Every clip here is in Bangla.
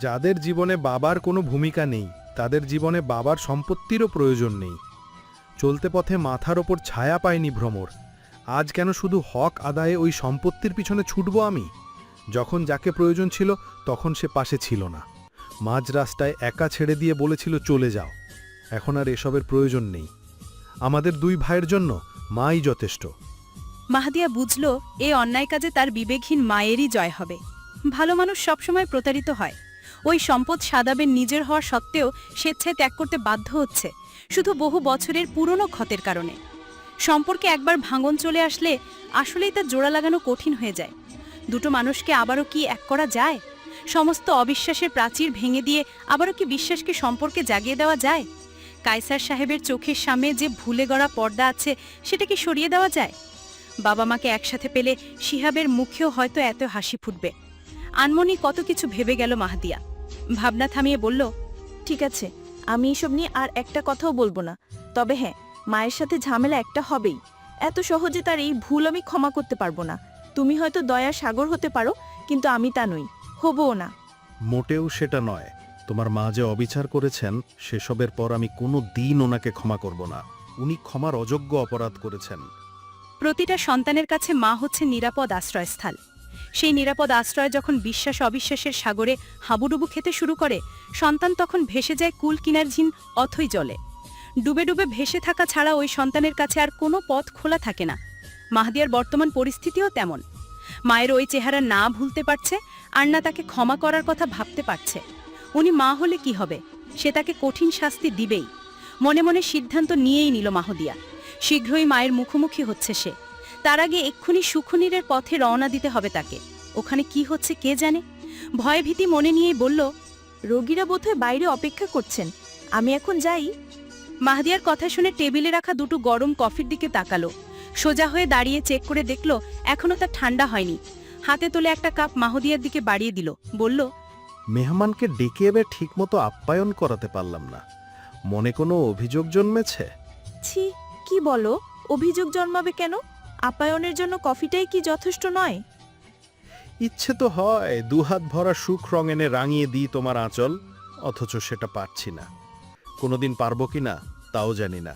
যাদের জীবনে বাবার কোনো ভূমিকা নেই, তাদের জীবনে বাবার সম্পত্তিরও প্রয়োজন নেই। চলতে পথে মাথার ওপর ছায়া পায়নি ভ্রমর। আজ কেন শুধু হক আদায়ে ওই সম্পত্তির পিছনে ছুটব আমি? যখন যাকে প্রয়োজন ছিল, তখন সে পাশে ছিল না। মাঝ রাস্তায় একা ছেড়ে দিয়ে বলেছিল, চলে যাও। এখন আর এসবের প্রয়োজন নেই। আমাদের দুই ভাইয়ের জন্য মাই যথেষ্ট। মাহাদিয়া বুঝল, এ অন্যায় কাজে তার বিবেকহীন মায়েরই জয় হবে। ভালো মানুষ সবসময় প্রতারিত হয়। ওই সম্পদ সাদাবের নিজের হওয়া সত্ত্বেও স্বেচ্ছায় ত্যাগ করতে বাধ্য হচ্ছে, শুধু বহু বছরের পুরনো ক্ষতের কারণে। সম্পর্কে একবার ভাঙন চলে আসলে আসলেই তার জোড়া লাগানো কঠিন হয়ে যায়। দুটো মানুষকে আবারও কি এক করা যায়? সমস্ত অবিশ্বাসের প্রাচীর ভেঙে দিয়ে আবারও কি বিশ্বাসকে সম্পর্কে জাগিয়ে দেওয়া যায়? কায়সার সাহেবের চোখের সামনে যে ভুলে গড়া পর্দা আছে, সেটা কি সরিয়ে দেওয়া যায়? বাবা মাকে একসাথে পেলে শিহাবের মুখেও হয়তো এত হাসি ফুটবে। আনমনি কত কিছু ভেবে গেল মাহাদিয়া। ভাবনা থামিয়ে বলল ঠিক আছে আমি এসব নিয়ে আর একটা কথাও বলব না। তবে হ্যাঁ মায়ের সাথে ঝামেলা একটা হবেই। এত সহজে তার এই ভুল আমি ক্ষমা করতে পারব না। তুমি হয়তো দয়া সাগর হতে পারো কিন্তু আমি তা নই হবও না। মোটেও সেটা নয়। তোমার মা যে অবিচার করেছেন সেসবের পর আমি কোনো দিন ওনাকে ক্ষমা করব না। উনি ক্ষমার অযোগ্য অপরাধ করেছেন। প্রতিটা সন্তানের কাছে মা হচ্ছে নিরাপদ আশ্রয়স্থল। সেই নিরাপদ আশ্রয় যখন বিশ্বাস অবিশ্বাসের সাগরে হাবুডুবু খেতে শুরু করে, সন্তান তখন ভেসে যায় কুল কিনার ঝিন অথই জলে। ডুবে ডুবে ভেসে থাকা ছাড়া ওই সন্তানের কাছে আর কোনো পথ খোলা থাকে না। মাহদিয়ার বর্তমান পরিস্থিতিও তেমন। মায়ের ওই চেহারা না ভুলতে পারছে আর না তাকে ক্ষমা করার কথা ভাবতে পারছে। উনি মা হলে কি হবে? সে তাকে কঠিন শাস্তি দিবেই। মনে মনে সিদ্ধান্ত নিয়েই নিল মাহদিয়া। শীঘ্রই মায়ের মুখোমুখি হচ্ছে সে। তার আগে এক্ষুনি সুখনীরের পথে রওনা দিতে হবে তাকে। ওখানে কি হচ্ছে কে জানে? ভয়ভীতি মনে নিয়েই বলল রোগীরা বোধহয় বাইরে অপেক্ষা করছেন। আমি এখন যাই। মাহদিয়ার কথা শুনে টেবিলে রাখা দুটো গরম কফির দিকে তাকালো। সোজা হয়ে দাঁড়িয়ে চেক করে দেখল এখনও তা ঠান্ডা হয়নি। হাতে তোলে একটা কাপ মাহদিয়ার দিকে বাড়িয়ে দিল। বলল মেহমানকে ডেকে এবার ঠিকমতো আপ্যায়ন করাতে পারলাম না। মনে কোনো অভিযোগ জন্মেছে? ছি কি বলো? অভিযোগ জন্মাবে কেন? আপ্যায়নের জন্য কফিটাই কি যথেষ্ট নয়? ইচ্ছে তো হয় দুহাত ভরা সুখ রং এনে রাঙিয়ে দিই তোমার আঁচল অথচ সেটা পারছি না। কোনোদিন পারব কি না তাও জানি না।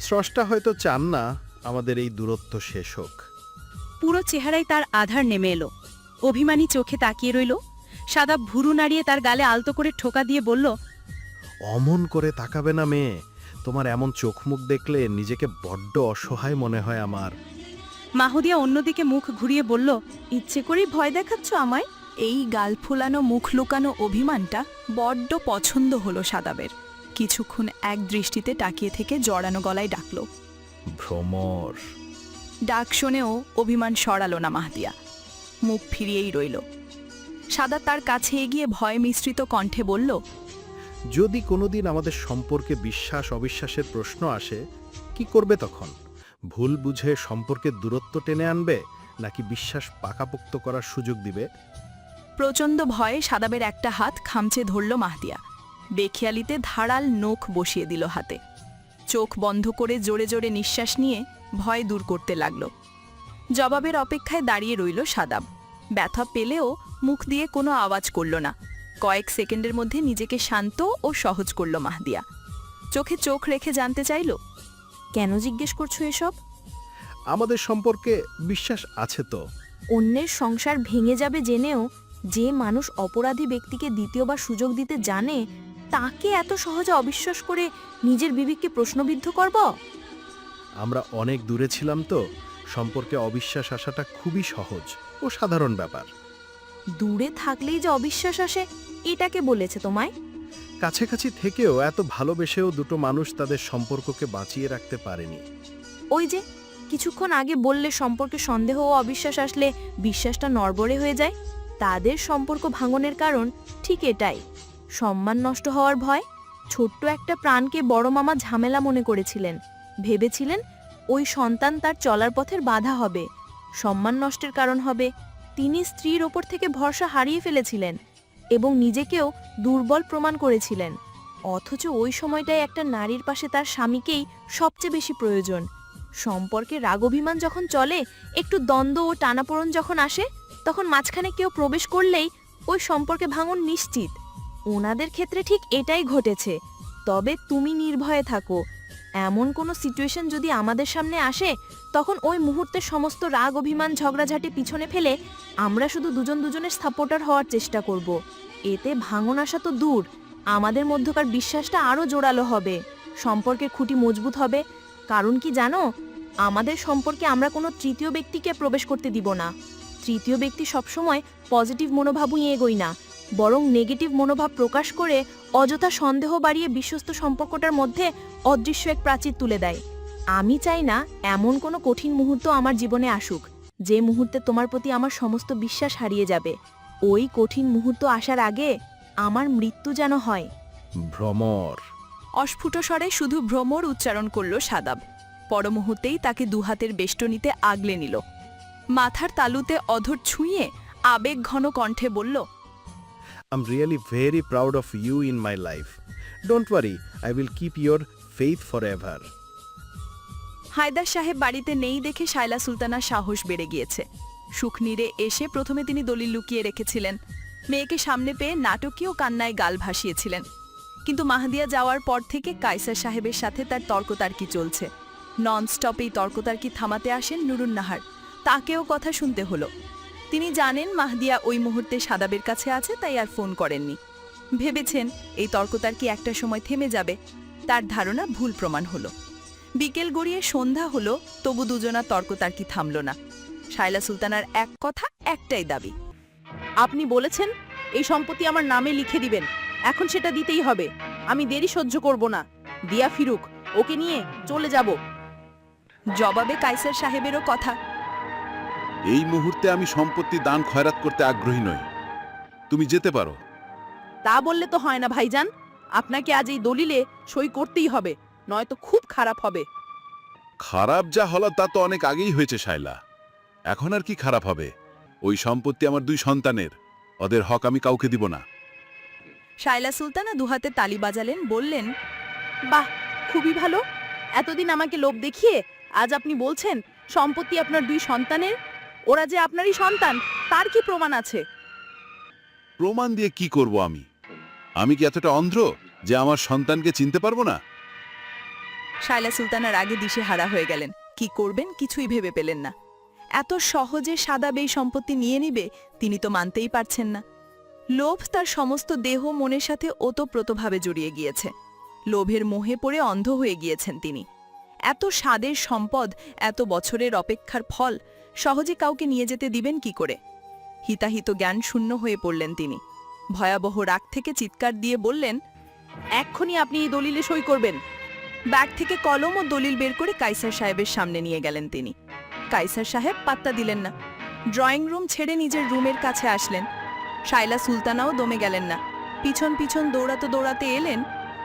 স্রষ্টা হয়তো চান না আমাদের এই দূরত্ব শেষ হোক। পুরো চেহারায় তার আধার নেমে এলো। অভিমানী চোখে তাকিয়ে রইল। সাদা ভুরু নাড়িয়ে তার গালে আলতো করে ঠোকা দিয়ে বলল অমন করে তাকাবে না মেয়ে। তোমার এমন চোখ মুখ দেখলে নিজেকে বড্ড অসহায় মনে হয় আমার। মাহদিয়া অন্যদিকে মুখ ঘুরিয়ে বলল ইচ্ছে করেই ভয় দেখাচ্ছ আমায়? এই গাল ফুলানো মুখ লুকানো অভিমানটা বড্ড পছন্দ হলো সাদাবের। কিছুক্ষণ এক দৃষ্টিতে তাকিয়ে থেকে জড়ানো গলায় ডাকল। ভ্রমর। ডাক শুনেও অভিমান সরালো না মাহদিয়া। মুখ ফিরিয়েই রইল। সাদা তার কাছে এগিয়ে ভয় মিশ্রিত কণ্ঠে বলল যদি কোনোদিন আমাদের সম্পর্কে বিশ্বাস অবিশ্বাসের প্রশ্ন আসে কি করবে তখন? ভুল বুঝে সম্পর্কের দূরত্ব টেনে আনবে নাকি বিশ্বাস পাকাপোক্ত করার সুযোগ দিবে? প্রচণ্ড ভয়ে সাদাবের একটা হাত খামচে ধরল মাহদিয়া বেখিয়ালিতে ধারাল নোখ বসিয়ে দিল হাতে। চোখ বন্ধ করে জোরে জোরে নিঃশ্বাস নিয়ে ভয় দূর করতে লাগল। জবাবের অপেক্ষায় দাঁড়িয়ে রইল সাদাব। ব্যথা পেলেও মুখ দিয়ে কোনো আওয়াজ করল না। কয়েক সেকেন্ডের মধ্যে নিজেকে শান্ত ও সহজ করল মাহদিয়া চোখে চোখ রেখে জানতে চাইল কেন জিজ্ঞেস করছ এসব? আমাদের সম্পর্কে বিশ্বাস আছে তো। অন্যের সংসার ভেঙে যাবে জেনেও যে মানুষ অপরাধী ব্যক্তিকে দ্বিতীয়বার সুযোগ দিতে জানে তাকে এত সহজে অবিশ্বাস করে নিজের বিবেককে প্রশ্নবিদ্ধ করব? আমরা অনেক দূরে ছিলাম তো সম্পর্কে অবিশ্বাস আসাটা খুবই সহজ ও সাধারণ ব্যাপার। দূরে থাকলেই যে অবিশ্বাস আসে এটাকে বলেছে তোমায়? কাছাকাছি থেকেও এত ভালোবেসেও দুটো মানুষ তাদের সম্পর্ককে বাঁচিয়ে রাখতে পারেনি। ওই যে, কিছুক্ষণ আগে বললে সম্পর্কে সন্দেহ ও অবিশ্বাস আসলে বিশ্বাসটা নড়বড়ে হয়ে যায়। তাদের সম্পর্ক ভাঙনের কারণ ঠিক এটাই। সম্মান নষ্ট হওয়ার ভয়। ছোট্ট একটা প্রাণকে বড় মামা ঝামেলা মনে করেছিলেন। ভেবেছিলেন ওই সন্তান তার চলার পথের বাধা হবে। সম্মান নষ্টের কারণ হবে। তিনি স্ত্রীর ওপর থেকে ভরসা হারিয়ে ফেলেছিলেন। এবং নিজেকেও দুর্বল প্রমাণ করেছিলেন। অথচ ওই সময়টায় একটা নারীর পাশে তার স্বামীকেই সবচেয়ে বেশি প্রয়োজন। সম্পর্কে রাগভিমান যখন চলে, একটু দ্বন্দ্ব ও টানাপোড়ন যখন আসে, তখন মাঝখানে কেউ প্রবেশ করলেই ওই সম্পর্কে ভাঙন নিশ্চিত। ওনাদের ক্ষেত্রে ঠিক এটাই ঘটেছে। তবে তুমি নির্ভয়ে থাকো। এমন কোনো সিচুয়েশন যদি আমাদের সামনে আসে, তখন ওই মুহূর্তে সমস্ত রাগ, অভিমান, ঝগড়াঝাটি পিছনে ফেলে আমরা শুধু দুজন দুজনের সাপোর্টার হওয়ার চেষ্টা করব। এতে ভাঙন আসা তো দূর, আমাদের মধ্যকার বিশ্বাসটা আরও জোরালো হবে, সম্পর্কের খুঁটি মজবুত হবে। কারণ কি জানো, আমাদের সম্পর্কে আমরা কোনো তৃতীয় ব্যক্তিকে প্রবেশ করতে দিব না। তৃতীয় ব্যক্তি সবসময় পজিটিভ মনোভাবই এগোই না। বরং নেগেটিভ মনোভাব প্রকাশ করে অযথা সন্দেহ বাড়িয়ে বিশ্বস্ত সম্পর্কটার মধ্যে অদৃশ্য এক প্রাচীর তুলে দেয়। আমি চাই না এমন কোনো কঠিন মুহূর্ত আমার জীবনে আসুক যে মুহূর্তে তোমার প্রতি আমার সমস্ত বিশ্বাস হারিয়ে যাবে। ওই কঠিন মুহূর্ত আসার আগে আমার মৃত্যু যেন হয়। ভ্রমর। অস্ফুট স্বরে শুধু ভ্রমর উচ্চারণ করল সাদাব। পরমুহূর্তেই তাকে দুহাতের বেষ্টনীতে আগলে নিল। মাথার তালুতে অধর ছুঁয়ে আবেগ ঘন কণ্ঠে বলল I'm really very proud of you in my life. Don't worry, I will keep your faith forever. Haider সাহেব বাড়িতে নেই দেখে শায়লা সুলতানার সাহস বেড়ে গিয়েছে। সুখনীরে এসে প্রথমে তিনি দলিল লুকিয়ে রেখেছিলেন। মেয়েকে সামনে পেয়ে নাটকীয় কান্নায় গাল ভাসিয়েছিলেন। কিন্তু মাহদিয়া যাওয়ার পর থেকে কাইসার সাহেবের সাথে তার তর্কতার্কি চলছে। ননস্টপ এই তর্কতার্কি থামাতে আসেন নুরুন নাহার তাকেও কথা শুনতে হলো। তিনি জানেন মাহদিয়া ওই মুহূর্তে সাদাবের কাছে আছে, তাই আর ফোন করেননি। ভেবেছেন এই তর্ক তার তর্কতার্কি একটা সময় থেমে যাবে, তার ধারণা ভুল প্রমাণ হলো। বিকেল গড়িয়ে সন্ধ্যা হলো, তবু দুজনা তর্ক তার তর্কতার্কি থামল না। শায়লা সুলতানার এক কথা, একটাই দাবি। আপনি বলেছেন, এই সম্পত্তি আমার নামে লিখে দিবেন, এখন সেটা দিতেই হবে। আমি দেরি সহ্য করব না। দিয়া ফিরুক, ওকে নিয়ে চলে যাব। জবাবে কাইসার সাহেবেরও কথা এই মুহূর্তে আমি সম্পত্তি দান খয়রাত করতে আগ্রহী নই। তুমি যেতে পারো। তা বললে তো হয় না ভাইজান। আপনাকে আজ এই দলিলে সই করতেই হবে নয়তো খুব খারাপ হবে। খারাপ যা হলো তা তো অনেক আগেই হয়েছে শায়লা। এখন আর কি খারাপ হবে? ওই সম্পত্তি আমার দুই সন্তানের। ওদের হক আমি কাউকে দিব না। শায়লা সুলতানা দুহাতে তালি বাজালেন বললেন বাহ খুবই ভালো। এতদিন আমাকে লোভ দেখিয়ে আজ আপনি বলছেন সম্পত্তি আপনার দুই সন্তানের? ওরা যে আপনারই সন্তান তার কি প্রমাণ আছে? প্রমাণ দিয়ে কি করব আমি? আমি কি এতটা অন্ধ্র যে আমার সন্তানকে চিনতে পারব না? শায়লা সুলতানার আগে দিশে হারা হয়ে গেলেন। কি করবেন কিছুই ভেবে পেলেন না। এত সহজে সাদা বেই সম্পত্তি নিয়ে নিবে তিনি তো মানতেই পারছেন না। লোভ তার সমস্ত দেহ মনের সাথে ওতপ্রোতভাবে জড়িয়ে গিয়েছে। লোভের মোহে পড়ে অন্ধ হয়ে গিয়েছেন তিনি। এত স্বাদের সম্পদ এত বছরের অপেক্ষার ফল সহজে কাউকে নিয়ে যেতে দিবেন কি করে? হিতাহিত জ্ঞান শূন্য হয়ে পড়লেন তিনি। ভয়াবহ রাগ থেকে চিৎকার দিয়ে বললেন, এক্ষুনি আপনি এই দলিলে সই করবেন। ব্যাগ থেকে কলম ও দলিল বের করে কাইসার সাহেবের সামনে নিয়ে গেলেন তিনি। কাইসার সাহেব পাত্তা দিলেন না। ড্রয়িং রুম ছেড়ে নিজের রুমের কাছে আসলেন। শায়লা সুলতানাও দমে গেলেন না। পিছন পিছন দৌড়াতে দৌড়াতে এলেন।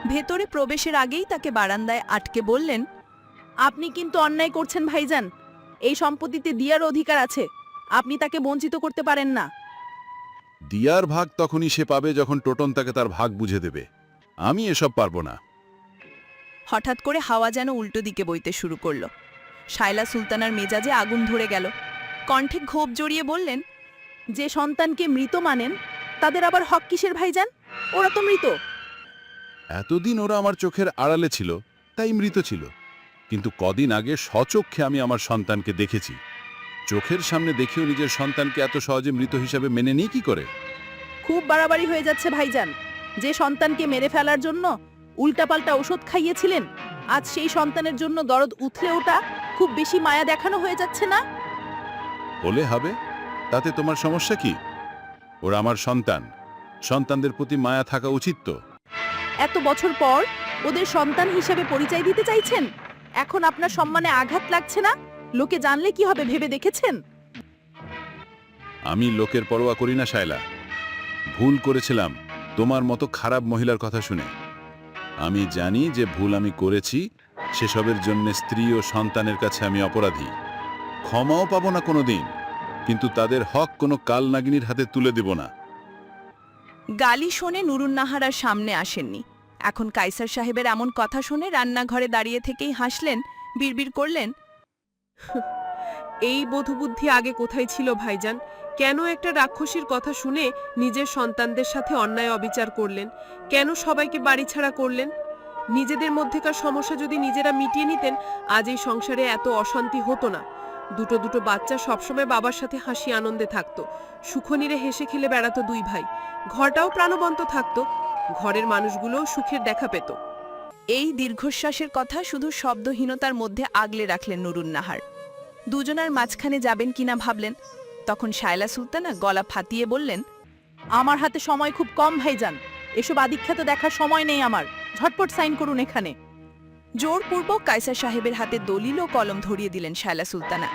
ভেতরে প্রবেশের আগেই তাকে বারান্দায় আটকে বললেন, আপনি কিন্তু অন্যায় করছেন, ভাইজান। এই সম্পত্তিতে দিয়ার অধিকার আছে। আপনি তাকে বঞ্চিত করতে পারেন না। দিয়ার ভাগ তখনই সে পাবে যখন টোটন তাকে তার ভাগ বুঝে দেবে। আমি এসব পারব না। হঠাৎ করে হাওয়া যেন উল্টো দিকে বইতে শুরু করল। শায়লা সুলতানার মেজাজে আগুন ধরে গেল। কণ্ঠে ক্ষোভ জড়িয়ে বললেন যে সন্তানকে মৃত মানেন তাদের আবার হক কিসের ভাইজান? ওরা তো মৃত। এতদিন ওরা আমার চোখের আড়ালে ছিল তাই মৃত ছিল। কিন্তু কদিন আগে স্বচক্ষে আমি আমার সন্তানকে দেখেছি। চোখের সামনে দেখেও নিজের সন্তানকে এত সহজে মৃত হিসাবে মেনে নিই কি করে? খুব বাড়াবাড়ি হয়ে যাচ্ছে ভাইজান। যে সন্তানকে মেরে ফেলার জন্য উল্টাপাল্টা ওষুধ খাইয়েছিলেন আজ সেই সন্তানের জন্য দরদ উথলে ওটা খুব বেশি মায়া দেখানো হয়ে যাচ্ছে না? হলে হবে। তাতে তোমার সমস্যা কি? ওরা আমার সন্তান। সন্তানদের প্রতি মায়া থাকা উচিত তো। এত বছর পর ওদের সন্তান হিসেবে পরিচয় দিতে চাইছেন? এখন আপনার সম্মানে আঘাত লাগছে না? লোকে জানলে কি হবে ভেবে দেখেছেন? আমি লোকের পরোয়া করি না শায়লা। ভুল করেছিলাম তোমার মতো খারাপ মহিলার কথা শুনে। আমি জানি যে ভুল আমি করেছি সেসবের জন্য স্ত্রী ও সন্তানের কাছে আমি অপরাধী। ক্ষমাও পাবো না কোনো দিন কিন্তু তাদের হক কোনো কাল নাগিনীর হাতে তুলে দেব না। গালি শোনে নুরুন্নাহার সামনে আসেননি। এখন কাইসার সাহেবের এমন কথা শুনে রান্নাঘরে দাঁড়িয়ে থেকেই হাসলেন, বিড়বিড় করলেন, এই বোধবুদ্ধি আগে কোথায় ছিল ভাইজান? কেন একটা রাক্ষসীর কথা শুনে নিজের সন্তানদের সাথে অন্যায় অবিচার করলেন? কেন সবাইকে বাড়ি ছাড়া করলেন? নিজেদের মধ্যেকার সমস্যা যদি নিজেরা মিটিয়ে নিতেন, আজ এই সংসারে এত অশান্তি হতো না। দুটো দুটো বাচ্চা সবসময় বাবার সাথে হাসি আনন্দে থাকতো। সুখনীরে হেসে খেলে বেড়াতো দুই ভাই। ঘরটাও প্রাণবন্ত থাকতো। ঘরের মানুষগুলো সুখের দেখা পেত। এই দীর্ঘশ্বাসের কথা শুধু শব্দহীনতার মধ্যে আগলে রাখলেন নুরুন নাহার। দুজনার মাঝখানে যাবেন কিনা ভাবলেন, তখন শায়লা সুলতানা গলা ফাটিয়ে বললেন, আমার হাতে সময় খুব কম, ভাইজান। এসব আদিখ্যাত দেখার সময় নেই আমার। ঝটপট সাইন করুন এখানে। জোরপূর্বক কায়সার সাহেবের হাতে দলিল ও কলম ধরিয়ে দিলেন শায়লা সুলতানা।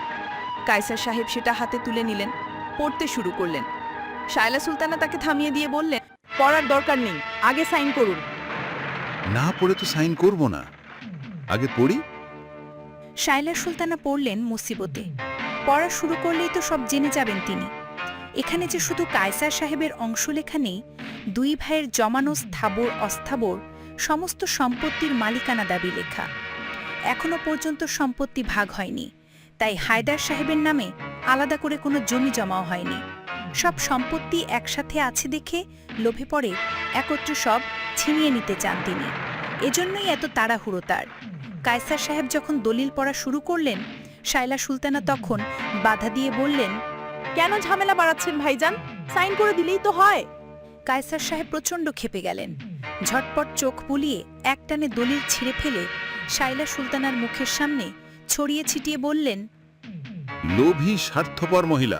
কায়সার সাহেব সেটা হাতে তুলে নিলেন, পড়তে শুরু করলেন। শায়লা সুলতানা তাকে থামিয়ে দিয়ে বললেন পড়ার দরকার নেই আগে সাইন করুন। না পড়ে তো সাইন করব না। আগে পড়ি। শায়লা সুলতানা পড়লেন মুসিবতে। পড়া শুরু করলেই তো সব জেনে যাবেন তিনি। এখানে যে শুধু কায়সার সাহেবের অংশ লেখা নেই দুই ভাইয়ের জমানো স্থাবর অস্থাবর সমস্ত সম্পত্তির মালিকানা দাবি লেখা। এখনও পর্যন্ত সম্পত্তি ভাগ হয়নি। তাই হায়দার সাহেবের নামে আলাদা করে কোনো জমি জমাও হয়নি। সব সম্পত্তি একসাথে আছে দেখে লোভে পড়ে একত্র সব ছিনিয়ে নিতে চান তিনি। এজন্যই এত তাড়াহুড়ো তার। কায়সার সাহেব যখন দলিল পড়া শুরু করলেন, শায়লা সুলতানা তখন বাধা দিয়ে বললেন, কেন ঝামেলা বাড়াচ্ছেন ভাইজান? সাইন করে দিলেই তো হয়। কায়সার সাহেব প্রচণ্ড ক্ষেপে গেলেন। ঝটপট চোখ বুলিয়ে একটানে দলিল ছিঁড়ে ফেলে শায়লা সুলতানার মুখের সামনে ছড়িয়ে ছিটিয়ে বললেন, লোভী স্বার্থপর মহিলা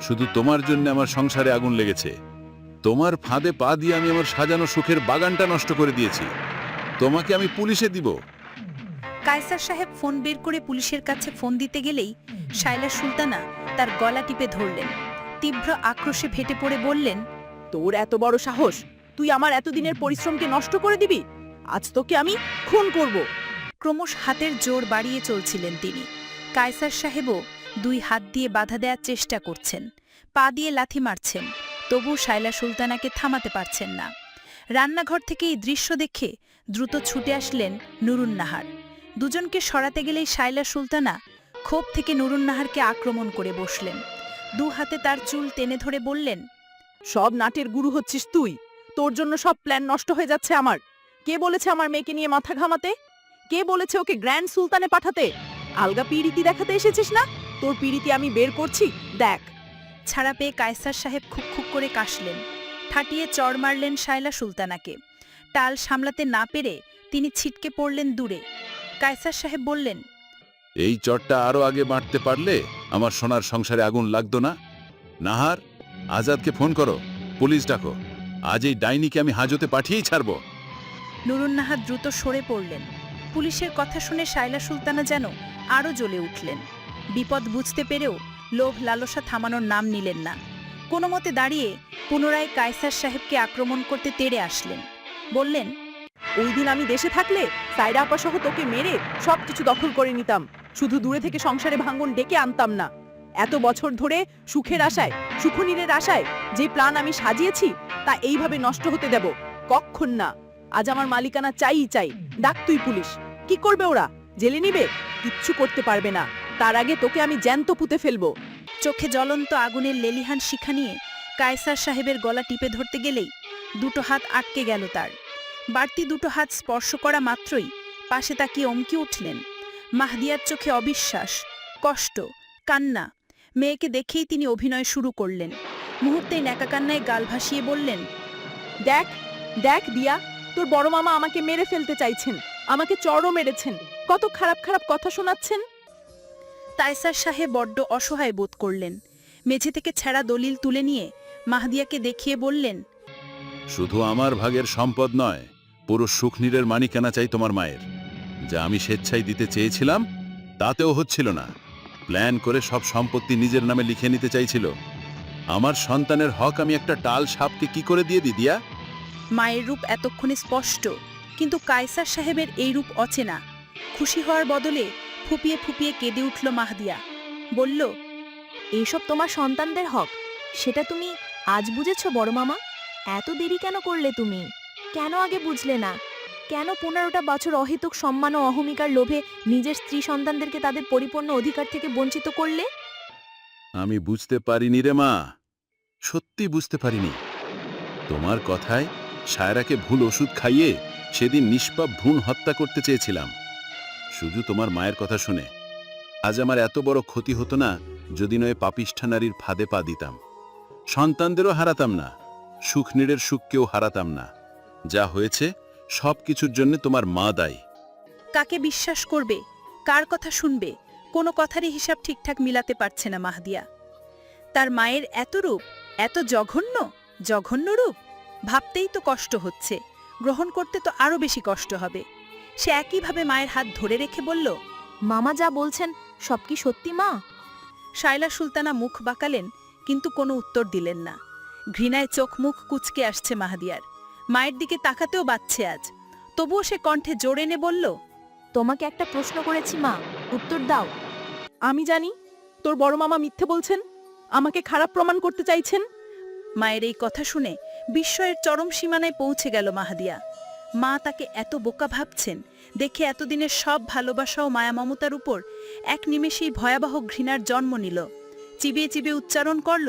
শুধু তোমার জন্য আমার সংসারে আগুন লেগেছে। তোমার ফাঁদে পা দিয়ে আমি আমার সাজানো সুখের বাগানটা নষ্ট করে দিয়েছি। তোমাকে আমি পুলিশে দিব। কায়সার সাহেব ফোন বের করে পুলিশের কাছে ফোন দিতে গেলেই শায়লা সুলতানা তার গলা টিপে ধরলেন। তীব্র আক্রোশে ফেটে পড়ে বললেন তোর এত বড় সাহস তুই আমার এতদিনের পরিশ্রমকে নষ্ট করে দিবি? আজ তোকে আমি খুন করব। ক্রমশ হাতের জোর বাড়িয়ে চলছিলেন তিনি। কায়সার সাহেবও দুই হাত দিয়ে বাধা দেওয়ার চেষ্টা করছেন। পা দিয়ে লাথি মারছেন, তবু শায়লা সুলতানাকে থামাতে পারছেন না। রান্নাঘর থেকে এই দৃশ্য দেখে দ্রুত ছুটে আসলেন নুরুন নাহার। দুজনকে সরাতে গেলেই শায়লা সুলতানা ক্ষোভ থেকে নুরুন নাহারকে আক্রমণ করে বসলেন। দু হাতে তার চুল টেনে ধরে বললেন, সব নাটের গুরু হচ্ছিস তুই। তোর জন্য সব প্ল্যান নষ্ট হয়ে যাচ্ছে আমার। কে বলেছে আমার মেয়েকে নিয়ে মাথা ঘামাতে? কে বলেছে ওকে গ্র্যান্ড সুলতানে পাঠাতে? আলগা পিরিতি দেখাতে এসেছিস না? তোর পিড়িতে আমি বের করছি? দেখ। ছাড়া পেয়ে কায়সার সাহেব খুক খুক করে কাশলেন। ঠাটিয়ে চড় মারলেন শায়লা সুলতানাকে। টাল সামলাতে না পেরে তিনি ছিটকে পড়লেন দূরে। কায়সার সাহেব বললেন এই চটটা আরও আগে বাঁটতে পারলে আমার সোনার সংসারে আগুন লাগতো না। নাহার আজাদকে ফোন করো। পুলিশ ডাকো। আজ এই ডাইনিকে আমি হাজতে পাঠিয়েই ছাড়বো। নুরুন্নাহা দ্রুত সরে পড়লেন। পুলিশের কথা শুনে শায়লা সুলতানা যেন আরও জ্বলে উঠলেন। বিপদ বুঝতে পেরেও লোভ লালসা থামানোর নাম নিলেন না। কোনো মতে দাঁড়িয়ে পুনরায় কায়সার সাহেবকে আক্রমণ করতে তেড়ে আসলেন। বললেন, ওই দিন আমি দেশে থাকলে সাইরা আপা সহ তোকে মেরে সবকিছু দখল করে নিতাম। শুধু দূরে থেকে সংসারে ভাঙ্গন ডেকে আনতাম না। এত বছর ধরে সুখের আশায়, সুখনীরের আশায় যে প্ল্যান আমি সাজিয়েছি, তা এইভাবে নষ্ট হতে দেব। কক্ষণ না। আজ আমার মালিকানা চাই চাই। ডাক তুই পুলিশ। কি করবে ওরা? জেলে নিবে? কিচ্ছু করতে পারবে না। তার আগে তোকে আমি জ্যান্ত পুঁতে ফেলব। চোখে জ্বলন্ত আগুনের লেলিহান শিখা নিয়ে কায়সার সাহেবের গলা টিপে ধরতে গেলেই দুটো হাত আটকে গেল তার। বাড়তি দুটো হাত স্পর্শ করা মাত্রই পাশে তাকিয়ে অমকে উঠলেন। মাহদিয়ার চোখে অবিশ্বাস, কষ্ট, কান্না, মেয়েকে দেখেই তিনি অভিনয় শুরু করলেন। মুহূর্তেই ন্যাকা কান্নায় গাল ভাসিয়ে বললেন, দেখ দেখ দিয়া, তোর বড় মামা আমাকে মেরে ফেলতে চাইছেন, আমাকে চড়ও মেরেছেন। কত খারাপ খারাপ কথা শোনাচ্ছেন। তাইসার সাহেব বড্ড অসহায় বোধ করলেন। মেঝে থেকে ছেঁড়া দলিল তুলে নিয়ে মাহদিয়াকে দেখিয়ে বললেন শুধু আমার ভাগের সম্পদ নয় পুরো সুখনীরের মানিকানা চাই তোমার মায়ের। যা আমি স্বেচ্ছায় দিতে চেয়েছিলাম তাতেও হচ্ছিল না। প্ল্যান করে সব সম্পত্তি নিজের নামে লিখে নিতে চাইছিল। আমার সন্তানের হক আমি একটা টাল সাপকে কি করে দিয়ে দিদিয়া মায়ের রূপ এতক্ষণে স্পষ্ট কিন্তু কায়সার সাহেবের এই রূপ অচেনা। খুশি হওয়ার বদলে ফুপিয়ে ফুপিয়ে কেঁদে উঠল মাহদিয়া। বলল, এইসব তোমার সন্তানদের হক। সেটা তুমি আজ বুঝেছ বড় মামা? এত দেরি কেন করলে তুমি? কেন আগে বুঝলে না? কেন পনেরোটা বছর অহেতুক সম্মান ও অহমিকার লোভে নিজের স্ত্রী সন্তানদেরকে তাদের পরিপূর্ণ অধিকার থেকে বঞ্চিত করলে? আমি বুঝতে পারিনি রে মা। সত্যি বুঝতে পারিনি। তোমার কথায় সায়রাকে ভুল ওষুধ খাইয়ে সেদিন নিষ্পাপ ভ্রূণ হত্যা করতে চেয়েছিলাম। শুধু তোমার মায়ের কথা শুনে। আজ আমার এত বড় ক্ষতি হতো না, যদি নয় পাপিষ্ঠা নারীর ফাঁদে পা দিতাম। সন্তানদেরও হারাতাম না সুখনীড়ের সুখকেও হারাতাম না। যা হয়েছে, সব কিছুর জন্য তোমার মা দায়ী। কাকে বিশ্বাস করবে, কার কথা শুনবে, কোনো কথারই হিসাব ঠিকঠাক মিলাতে পারছে না মাহদিয়া। তার মায়ের এত রূপ, এত জঘন্য জঘন্য রূপ, ভাবতেই তো কষ্ট হচ্ছে। গ্রহণ করতে তো আরও বেশি কষ্ট হবে। সে একইভাবে মায়ের হাত ধরে রেখে বলল মামা যা বলছেন সব কি সত্যি মা? শায়লা সুলতানা মুখ বাঁকালেন কিন্তু কোনো উত্তর দিলেন না। ঘৃণায় চোখ মুখ কুচকে আসছে মাহাদিয়ার। মায়ের দিকে তাকাতেও বাচ্ছে আজ। তবুও সে কণ্ঠে জোর এনে বলল তোমাকে একটা প্রশ্ন করেছি মা উত্তর দাও। আমি জানি তোর বড় মামা মিথ্যে বলছেন আমাকে খারাপ প্রমাণ করতে চাইছেন? মায়ের এই কথা শুনে বিস্ময়ের চরম সীমানায় পৌঁছে গেল মাহাদিয়া। মা তাকে এত বোকা ভাবছেন। দেখে এতদিনের সব ভালোবাসা ও মায়া মমতার উপর এক নিমেষেই ভয়াবহ ঘৃণার জন্ম নিল। চিবিয়ে চিবিয়ে উচ্চারণ করল,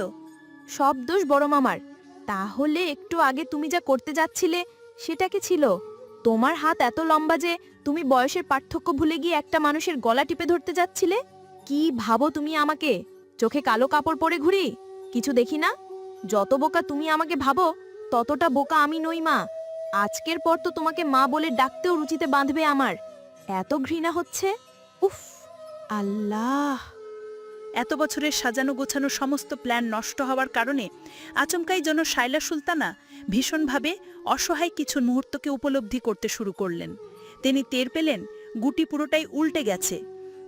সব দোষ বড় মামার। তাহলে একটু আগে তুমি যা করতে যাচ্ছিলে সেটা কি ছিল? তোমার হাত এত লম্বা যে তুমি বয়সের পার্থক্য ভুলে গিয়ে একটা মানুষের গলা টিপে ধরতে যাচ্ছিলে? কি ভাবো তুমি আমাকে? চোখে কালো কাপড় পরে ঘুরি? কিছু দেখি না? যত বোকা তুমি আমাকে ভাবো, ততটা বোকা আমি নই মা। আজকের পর তো তোমাকে মা বলে ডাকতেও রুচিতে বাঁধবে আমার। এত ঘৃণা হচ্ছে? উফ আল্লাহ। এত বছরের সাজানো গোছানো সমস্ত প্ল্যান নষ্ট হওয়ার কারণে আচমকাই যেন শাইলা সুলতানা ভীষণভাবে অসহায় কিছু মুহূর্তকে উপলব্ধি করতে শুরু করলেন। তিনি টের পেলেন গুটি পুরোটাই উল্টে গেছে।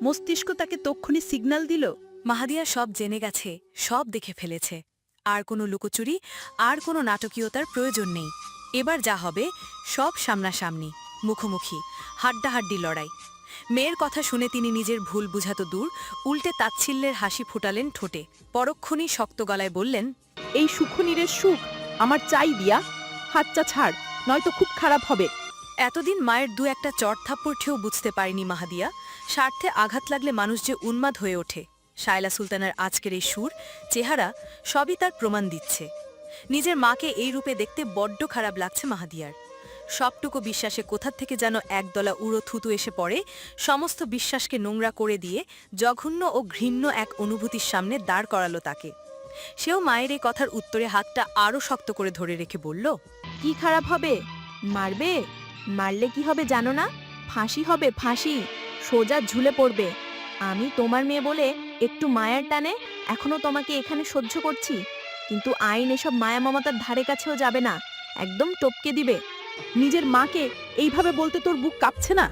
মস্তিষ্ক তাকে তক্ষণি সিগন্যাল দিল। মাহাদিয়া সব জেনে গেছে সব দেখে ফেলেছে। আর কোনো লুকোচুরি আর কোনো নাটকীয়তার প্রয়োজন নেই। এবার যা হবে সব সামনাসামনি মুখোমুখি হাড্ডাহাড্ডি লড়াই। মেয়ের কথা শুনে তিনি নিজের ভুল বুঝাতো দূর উল্টে তাচ্ছিল্যের হাসি ফুটালেন ঠোঁটে। পরক্ষণই শক্ত গলায় বললেন এই সুখনীরের সুখ আমার চাই দিয়া। হাতটা ছাড় নয়তো খুব খারাপ হবে। এতদিন মায়ের দু একটা চট থাপ্পড় ঠেও বুঝতে পারেনি মাহাদিয়া। স্বার্থে আঘাত লাগলে মানুষ যে উন্মাদ হয়ে ওঠে। শায়লা সুলতানার আজকের এই সুর চেহারা সবই তার প্রমাণ দিচ্ছে। নিজের মাকে এই রূপে দেখতে বড্ড খারাপ লাগছে মাহাদিয়ার। সবটুকু বিশ্বাসে কোথার থেকে যেন একদলা উড়ো থুতু এসে পড়ে, সমস্ত বিশ্বাসকে নোংরা করে দিয়ে জঘন্য ও ঘৃণ্য এক অনুভূতির সামনে দাঁড় করালো তাকে। সেও মায়ের এই কথার উত্তরে হাতটা আরও শক্ত করে ধরে রেখে বলল, কি খারাপ হবে? মারবে? মারলে কি হবে জানো না? ফাঁসি হবে, ফাঁসি। সোজা ঝুলে পড়বে। আমি তোমার মেয়ে বলে একটু মায়ার টানে এখনও তোমাকে এখানে সহ্য করছি। কিন্তু আইন এসব মায়া মমতার ধারে কাছেও যাবে না। একদম টপকে দিবে। নিজের মাকে এইভাবে বলতে তোর বুক কাঁপছে না?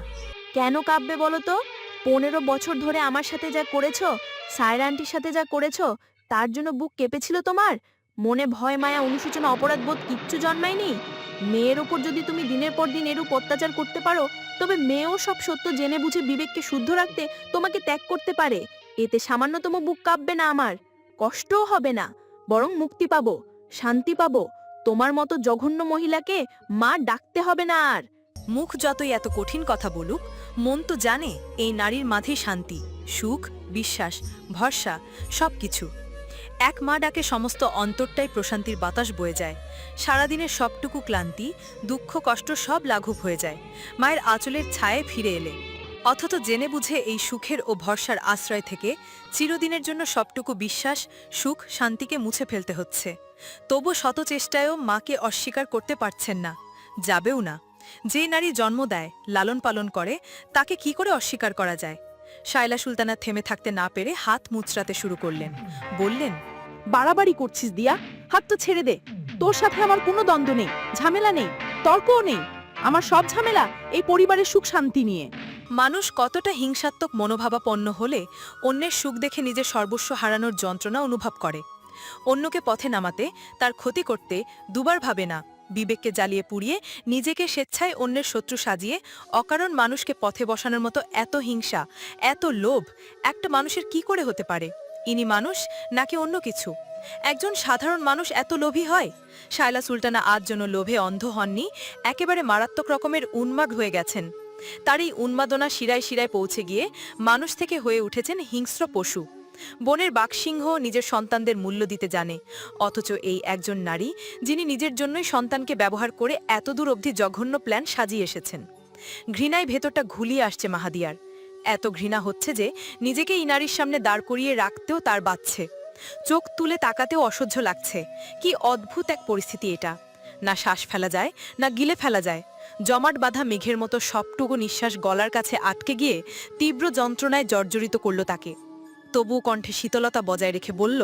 কেন কাঁপবে বলো তো? পনেরো বছর ধরে আমার সাথে যা করেছ, সায়রা আন্টির সাথে যা করেছ, তার জন্য বুক কেঁপেছিল তোমার? মনে ভয়, মায়া, অনুশোচনা, অপরাধ বোধ কিচ্ছু জন্মায়নি? মেয়ের ওপর যদি তুমি দিনের পর দিন এরূপ অত্যাচার করতে পারো, তবে মেয়েও সব সত্য জেনে বুঝে বিবেককে শুদ্ধ রাখতে তোমাকে ত্যাগ করতে পারে। এতে সামান্যতম বুক কাঁপবে না আমার। কষ্টও হবে না। বরং মুক্তি পাব, শান্তি পাব। তোমার মতো জঘন্য মহিলাকে মা ডাকতে হবে না আর। মুখ যতই এত কঠিন কথা বলুক, মন তো জানে এই নারীর মাঝেই শান্তি, সুখ, বিশ্বাস, ভরসা, সবকিছু। এক মা ডাকে সমস্ত অন্তরটাই প্রশান্তির বাতাস বয়ে যায়। সারাদিনের সবটুকু ক্লান্তি, দুঃখ, কষ্ট সব লাঘব হয়ে যায়। মায়ের আঁচলের ছায়ে ফিরে এলে। অথচ জেনে বুঝে এই সুখের ও ভরসার আশ্রয় থেকে চিরদিনের জন্য সবটুকু বিশ্বাস, সুখ, শান্তিকে মুছে ফেলতে হচ্ছে। তবু শত চেষ্টায়ও মাকে অস্বীকার করতে পারছেন না, যাবেও না। যে নারী জন্ম দেয়, লালন পালন করে, তাকে কি করে অস্বীকার করা যায়? শায়লা সুলতানা থেমে থাকতে না পেরে হাত মুচড়াতে শুরু করলেন। বললেন, বাড়াবাড়ি করছিস দিয়া, হাত তো ছেড়ে দে। তোর সাথে আমার কোনো দ্বন্দ্ব নেই, ঝামেলা নেই, তর্কও নেই। আমার সব ঝামেলা এই পরিবারের সুখ শান্তি নিয়ে। মানুষ কতটা হিংসাত্মক মনোভাবাপন্ন হলে অন্যের সুখ দেখে নিজের সর্বস্ব হারানোর যন্ত্রণা অনুভব করে। অন্যকে পথে নামাতে, তার ক্ষতি করতে দুবার ভাবে না, বিবেককে জ্বালিয়ে পুড়িয়ে, নিজেকে স্বেচ্ছায় অন্যের শত্রু সাজিয়ে, অকারণ মানুষকে পথে বসানোর মতো এত হিংসা, এত লোভ, একটা মানুষের কি করে হতে পারে? ইনি মানুষ নাকি অন্য কিছু? একজন সাধারণ মানুষ এত লোভী হয়? শায়লা সুলতানা আজ জন্য লোভে অন্ধ হননি, একেবারে মারাত্মক রকমের উন্মাদ হয়ে গেছেন। তার এই উন্মাদনা শিরায় শিরায় পৌঁছে গিয়ে মানুষ থেকে হয়ে উঠেছেন হিংস্র পশু। বনের বাঘসিংহ নিজের সন্তানদের মূল্য দিতে জানে, অথচ এই একজন নারী, যিনি নিজের জন্যই সন্তানকে ব্যবহার করে এতদূর অবধি জঘন্য প্ল্যান সাজিয়ে এসেছেন। ঘৃণায় ভেতরটা ঘুলিয়ে আসছে মাহাদিয়ার। এত ঘৃণা হচ্ছে যে নিজেকে এই নারীর সামনে দাঁড় করিয়ে রাখতেও তার বাচ্ছে চোখ তুলে তাকাতেও অসহ্য লাগছে। কি অদ্ভুত এক পরিস্থিতি এটা। না শ্বাস ফেলা যায়, না গিলে ফেলা যায়। জমাট বাঁধা মেঘের মতো সবটুকু নিঃশ্বাস গলার কাছে আটকে গিয়ে তীব্র যন্ত্রণায় জর্জরিত করল তাকে। তবু কণ্ঠে শীতলতা বজায় রেখে বলল